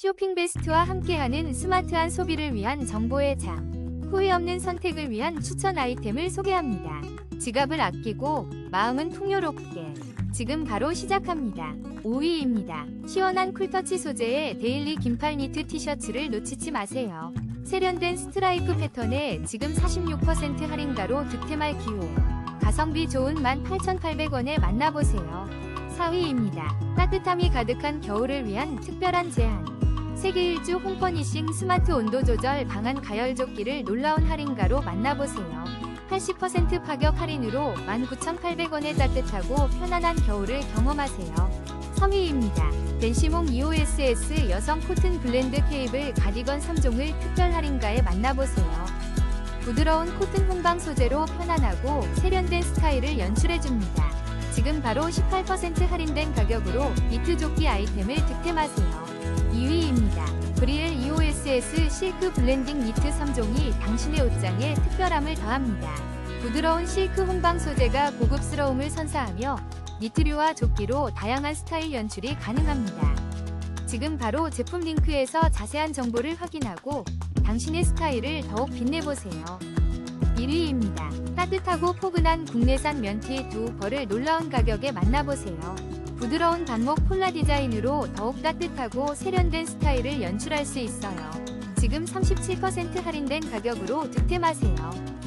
쇼핑 베스트와 함께하는 스마트한 소비를 위한 정보의 장. 후회 없는 선택을 위한 추천 아이템을 소개합니다. 지갑을 아끼고 마음은 풍요롭게. 지금 바로 시작합니다. 5위입니다. 시원한 쿨터치 소재의 데일리 긴팔 니트 티셔츠를 놓치지 마세요. 세련된 스트라이프 패턴에 지금 46% 할인가로 득템할 기회. 가성비 좋은 18,800원에 만나보세요. 4위입니다. 따뜻함이 가득한 겨울을 위한 특별한 제안. 세계 일주 홈퍼니싱 스마트 온도 조절 방안 가열조끼를 놀라운 할인가로 만나보세요. 80% 파격 할인으로 19,800원에 따뜻하고 편안한 겨울을 경험하세요. 3위입니다. 벤시몽 EOSS 여성 코튼 블렌드 케이블 가디건 3종을 특별 할인가에 만나보세요. 부드러운 코튼 혼방 소재로 편안하고 세련된 스타일을 연출해줍니다. 지금 바로 18% 할인된 가격으로 니트 조끼 아이템을 득템하세요. 2위입니다. 브리엘 EOSS 실크 블렌딩 니트 3종이 당신의 옷장에 특별함을 더합니다. 부드러운 실크 혼방 소재가 고급스러움을 선사하며 니트류와 조끼로 다양한 스타일 연출이 가능합니다. 지금 바로 제품 링크에서 자세한 정보를 확인하고 당신의 스타일을 더욱 빛내보세요. 1위입니다. 따뜻하고 포근한 국내산 면티 두 벌을 놀라운 가격에 만나보세요. 부드러운 반목 폴라 디자인으로 더욱 따뜻하고 세련된 스타일을 연출할 수 있어요. 지금 37% 할인된 가격으로 득템하세요.